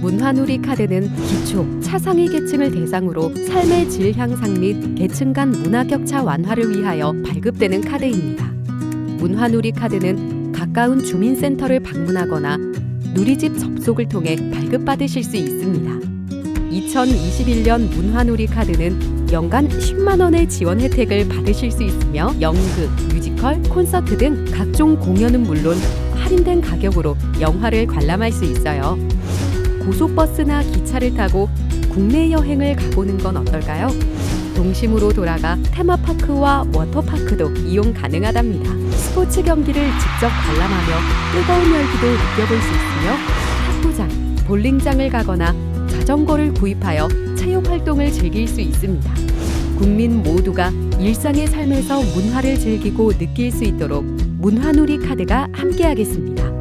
문화누리 카드는 기초, 차상위 계층을 대상으로 삶의 질 향상 및 계층 간 문화 격차 완화를 위하여 발급되는 카드입니다. 문화누리 카드는 가까운 주민센터를 방문하거나 누리집 접속을 통해 발급받으실 수 있습니다. 2021년 문화누리 카드는 연간 10만 원의 지원 혜택을 받으실 수 있으며 연극, 뮤지컬, 콘서트 등 각종 공연은 물론 할인된 가격으로 영화를 관람할 수 있어요. 고속버스나 기차를 타고 국내 여행을 가보는 건 어떨까요? 동심으로 돌아가 테마파크와 워터파크도 이용 가능하답니다. 스포츠 경기를 직접 관람하며 뜨거운 열기도 느껴볼 수 있으며 탁구장, 볼링장을 가거나 자전거를 구입하여 체육 활동을 즐길 수 있습니다. 국민 모두가 일상의 삶에서 문화를 즐기고 느낄 수 있도록 문화누리 카드가 함께하겠습니다.